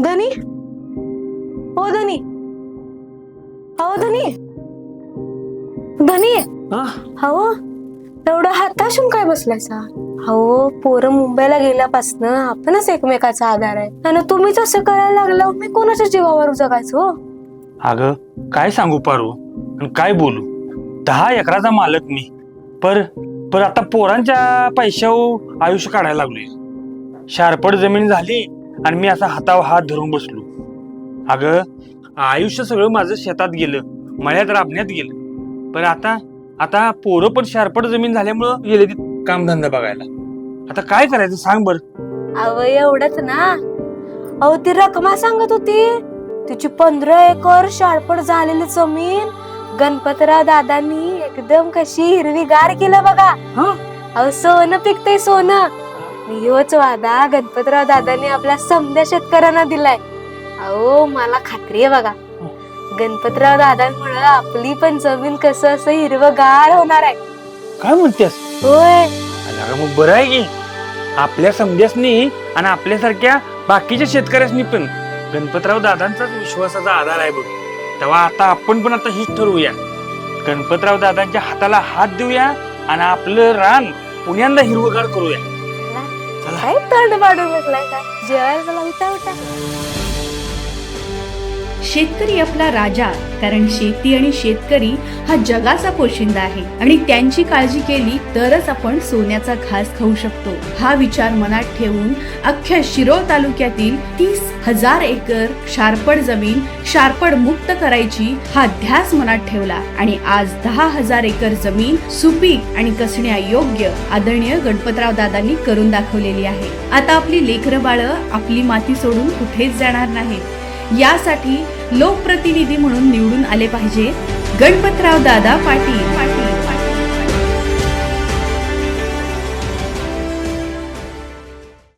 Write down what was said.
धनी? हो धनी. हो धनी. धनी. हो? एवढं हाताशून काय बसलायचा हो पोरं मुंबईला गेल्यापासनं आपणच एकमेकाचा आधार आहे. आणि तुम्हीच असं करायला लागलं मी कोणाच्या जीवावर जगायचो? हो? अगं काय सांगू पारू? आणि काय बोलू? दहा एकराचा मालक मी. पर पर आता पोरांच्या पैशावर आयुष्य काढायला लागलोय. शारपड जमीन झाली आणि मी असा हातावर हात धरून बसलो. अगं आयुष्य सगळं माझं शेतात गेलं मळ्यात राबण्यात गेलं. पण आता आता पोरं पण शारपड जमीन झाल्यामुळं गेले ती कामधंदा बघायला. आता काय करायचं सांग बर. अव एवढंच ना. अहो ती रकमा सांगत होती तिची पंधरा एकर शाळपट झालेली जमीन गणपतराव दादांनी एकदम कशी हिरवीगार केलं बघा. अहो सोनं पिकतंय सोनं. ह्योच वादा गणपतराव दादांनी आपल्या समध्या शेतकऱ्यांना दिलाय. अहो मला खात्री आहे बघा. गणपतराव दादांमुळे आपली पण जमीन कसं असं हिरवगार होणार आहे. काय म्हणतेस? होय. अगं मग बरं आहे की. आपल्या समजासनी आणि आपल्यासारख्या बाकीच्या शेतकऱ्यांनी पण गणपतराव दादांचाच विश्वासाचा आधार आहे बघ. तेव्हा आता आपण पण आता हीच ठरवूया. गणपतराव दादांच्या हाताला हात देऊया आणि आपलं रान पुण्यांदा हिरवगार करूया. काय तोंड पाडून बसलाय का जेवायला चला उठा उठा. शेतकरी आपला राजा कारण शेती आणि शेतकरी हा जगाचा पोशिंदा आहे. आणि त्यांची काळजी केली तरच आपण सोन्याचा घास खाऊ शकतो. हा विचार मनात ठेवून अख्ख्या शिरोळ तालुक्यातील तीस हजार एकर शारपड जमीन शारपड मुक्त करायची हा ध्यास मनात ठेवला. आणि आज दहा हजार एकर जमीन सुपीक आणि कसण्या योग्य आदरणीय गणपतराव दादांनी करून दाखवलेली आहे. आता आपली लेकरं बाळ आपली माती सोडून कुठेच जाणार नाहीत. यासाठी लोकप्रतिनिधी म्हणून निवडून आले पाहिजे. गणपतराव दादा पाटील.